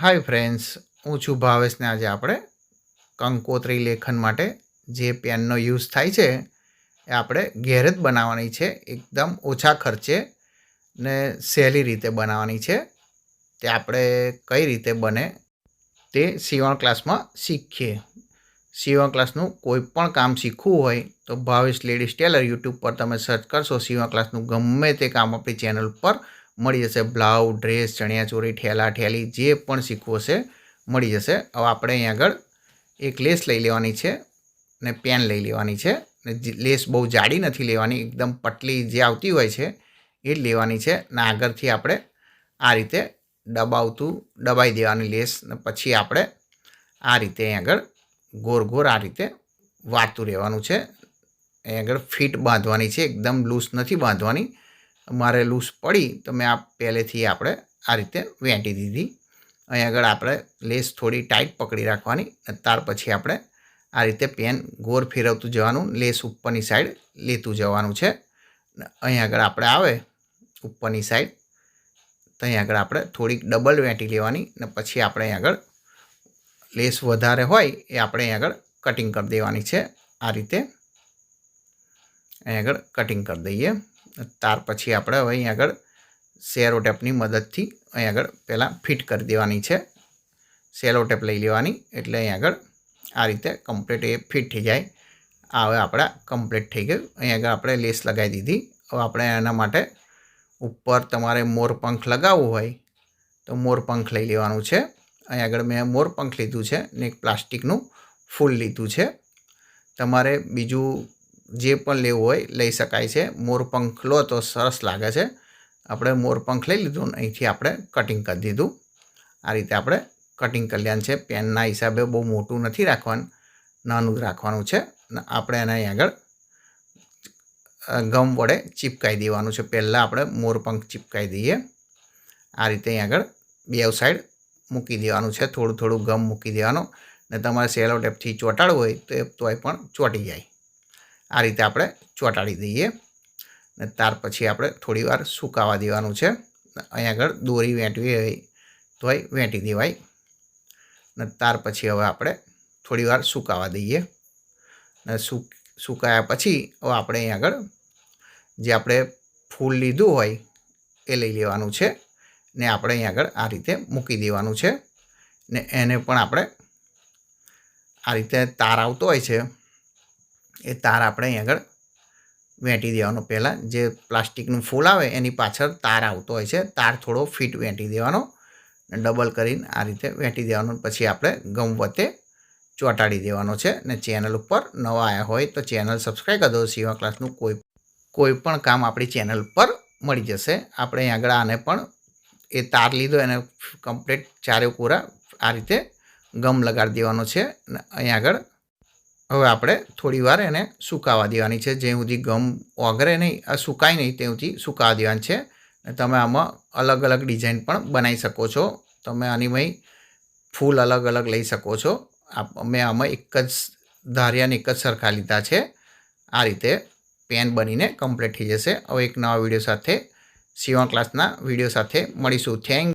Hi friends હું છું ભાવેશને આજે આપણે કંકોત્રી લેખન માટે જે પેનનો યુઝ થાય છે, એ આપણે ઘેર બનાવવાની છે. એકદમ ઓછા ખર્ચે ને સહેલી રીતે બનાવવાની છે. તે આપણે કઈ રીતે બને તે સીવણ ક્લાસમાં શીખીએ. સીવણ ક્લાસનું કોઈ પણ કામ શીખવું હોય તો ભાવેશ લેડીઝ ટેલર યુટ્યુબ પર તમે સર્ચ કરશો સીવણ ક્લાસનું ગમે તે કામ આપણી ચેનલ પર મળી જશે. બ્લાઉઝ, ડ્રેસ, ચણિયાચોળી, ઠેલા, ઠેલી જે પણ શીખવો છે મળી જશે. હવે આપણે અહીં આગળ એક લેસ લઈ લેવાની છે ને પેન લઈ લેવાની છે ને લેસ બહુ જાડી નથી લેવાની, એકદમ પટલી જે આવતી હોય છે એ જ લેવાની છે. ને આગળથી આપણે આ રીતે દબાવતું, દબાઈ દેવાની લેસ ને પછી આપણે આ રીતે અહીં આગળ ગોર ગોર આ રીતે વાતું રહેવાનું છે. અહીં આગળ ફિટ બાંધવાની છે. એકદમ લૂઝ નથી બાંધવાની. મારે લૂઝ પડી તો મેં આ પહેલેથી આપણે આ રીતે વેંટી દીધી. અહીં આગળ આપણે લેસ થોડી ટાઈટ પકડી રાખવાની ત્યાર પછી આપણે આ રીતે પેન ગોર ફેરવતું જવાનું, લેસ ઉપરની સાઈડ લેતું જવાનું છે. અહીં આગળ આપણે આવે ઉપરની સાઈડ. તો અહીં આગળ આપણે થોડીક ડબલ વેંટી લેવાની ને પછી આપણે અહીં આગળ લેસ વધારે હોય એ આપણે અહીં આગળ કટિંગ કરી દેવાની છે આ રીતે. અહીં આગળ કટિંગ કરી દઈએ. ત્યાર પછી આપણે હવે અહીં આગળ સેરો ટેપની મદદથી અહીં આગળ પહેલાં ફિટ કરી દેવાની છે. સેલો ટેપ લઈ લેવાની, એટલે અહીં આગળ આ રીતે કમ્પ્લીટ એ ફિટ થઈ જાય. આ હવે આપણા કમ્પ્લીટ થઈ ગયું. અહીં આગળ આપણે લેસ લગાવી દીધી. હવે આપણે એના માટે ઉપર તમારે મોરપંખ લગાવવું હોય તો મોરપંખ લઈ લેવાનું છે. અહીં આગળ મેં મોરપંખ લીધું છે ને એક પ્લાસ્ટિકનું ફૂલ લીધું છે. તમારે બીજું જે પણ લેવું હોય લઈ શકાય છે. મોરપંખ લો તો સરસ લાગે છે. આપણે મોરપંખ લઈ લીધું ને અહીંથી આપણે કટિંગ કરી દીધું. આ રીતે આપણે કટિંગ કરી છે. પેનના હિસાબે બહુ મોટું નથી રાખવાનું, નાનું રાખવાનું છે. આપણે એના અહીં આગળ ગમ વડે ચીપકાઈ દેવાનું છે. પહેલાં આપણે મોરપંખ ચીપકાઈ દઈએ. આ રીતે અહીં આગળ બે સાઈડ મૂકી દેવાનું છે. થોડું થોડું ગમ મૂકી દેવાનું. ને તમારે સેલો ટેપથી ચોંટાડવું હોય તો એ તોય પણ ચોંટી જાય. આ રીતે આપણે ચોંટાડી દઈએ. ને ત્યાર પછી આપણે થોડીવાર સુકાવા દેવાનું છે. અહીં આગળ દોરી વેંટવી હોય તોય વેંટી દેવાય. ને ત્યાર પછી હવે આપણે થોડીવાર સુકાવા દઈએ. ને સુકાયા પછી હવે આપણે અહીં આગળ જે આપણે ફૂલ લીધું હોય એ લઈ લેવાનું છે. ને આપણે અહીં આગળ આ રીતે મૂકી દેવાનું છે. ને એને પણ આપણે આ રીતે તાર આવતો હોય છે. એ તાર આપણે અહીં આગળ વેંટી દેવાનો. પહેલાં જે પ્લાસ્ટિકનું ફૂલ આવે એની પાછળ તાર આવતો હોય છે, તાર થોડો ફિટ વેંટી દેવાનો ડબલ કરીને આ રીતે વેંટી દેવાનો. પછી આપણે ગમ વતે ચોંટાડી દેવાનો છે ને ચેનલ ઉપર નવા આવ્યા હોય તો ચેનલ સબસ્ક્રાઈબ કરી દો. સીવા ક્લાસનું કોઈ કોઈ પણ કામ આપણી ચેનલ પર મળી જશે. આપણે આગળ આને પણ એ તાર લીધો એને કમ્પ્લીટ ચારે પૂરા આ રીતે ગમ લગાડી દેવાનો છે અને અહીં આગળ હવે આપણે થોડી વાર એને સુકાવા દેવાની છે. જ્યાં સુધી ગમ ઓગરે નહીં, આ સુકાય નહીં, ત્યાં સુધી સુકાવા દેવાની છે. તમે આમાં અલગ અલગ ડિઝાઇન પણ બનાવી શકો છો. તમે આનીમાં ફૂલ અલગ અલગ લઈ શકો છો. મેં આમાં એક જ ધારિયાને એક જ સરખા લીધા છે. આ રીતે પેન બનીને કમ્પ્લીટ થઈ જશે. હવે એક નવા વીડિયો સાથે સીવણ ક્લાસના વીડિયો સાથે મળીશું. થેન્ક